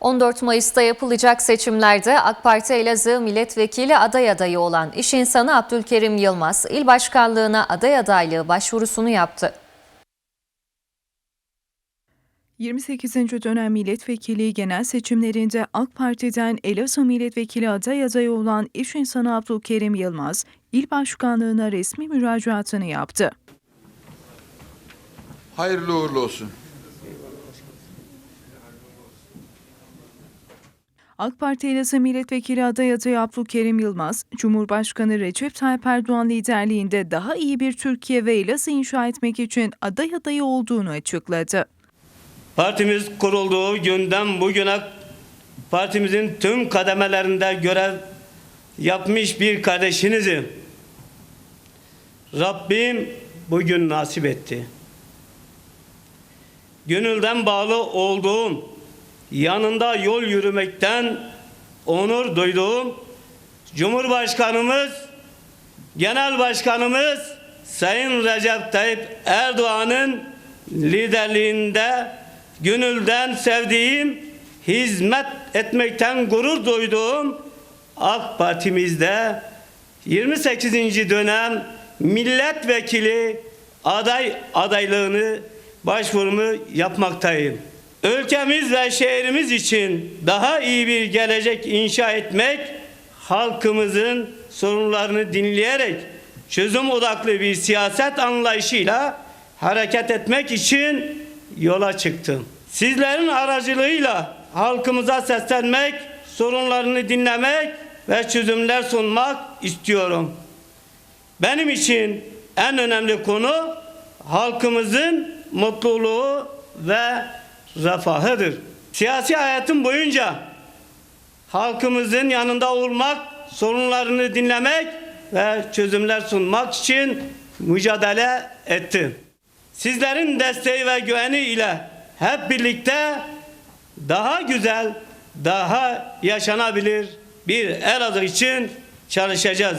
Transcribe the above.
14 Mayıs'ta yapılacak seçimlerde AK Parti Elazığ Milletvekili aday adayı olan iş insanı Abdülkerim Yılmaz, il başkanlığına aday adaylığı başvurusunu yaptı. 28. dönem milletvekili genel seçimlerinde AK Parti'den Elazığ milletvekili aday adayı olan iş insanı Abdülkerim Yılmaz, il başkanlığına resmi müracaatını yaptı. Hayırlı uğurlu olsun. AK Parti Elazığ milletvekili aday adayı Abdülkerim Yılmaz, Cumhurbaşkanı Recep Tayyip Erdoğan liderliğinde daha iyi bir Türkiye ve Elazığ inşa etmek için aday adayı olduğunu açıkladı. Partimiz kurulduğu günden bugüne partimizin tüm kademelerinde görev yapmış bir kardeşinizim. Rabbim bugün nasip etti. Gönülden bağlı olduğum, yanında yol yürümekten onur duyduğum Cumhurbaşkanımız, Genel Başkanımız Sayın Recep Tayyip Erdoğan'ın liderliğinde gönülden sevdiğim, hizmet etmekten gurur duyduğum AK Parti'mizde 28. dönem milletvekili aday adaylığını başvurumu yapmaktayım. Ülkemiz ve şehrimiz için daha iyi bir gelecek inşa etmek, halkımızın sorunlarını dinleyerek çözüm odaklı bir siyaset anlayışıyla hareket etmek için yola çıktım. Sizlerin aracılığıyla halkımıza seslenmek, sorunlarını dinlemek ve çözümler sunmak istiyorum. Benim için en önemli konu halkımızın mutluluğu ve refahıdır. Siyasi hayatım boyunca halkımızın yanında olmak, sorunlarını dinlemek ve çözümler sunmak için mücadele ettim. Sizlerin desteği ve güveni ile hep birlikte daha güzel, daha yaşanabilir bir Elazığ için çalışacağız.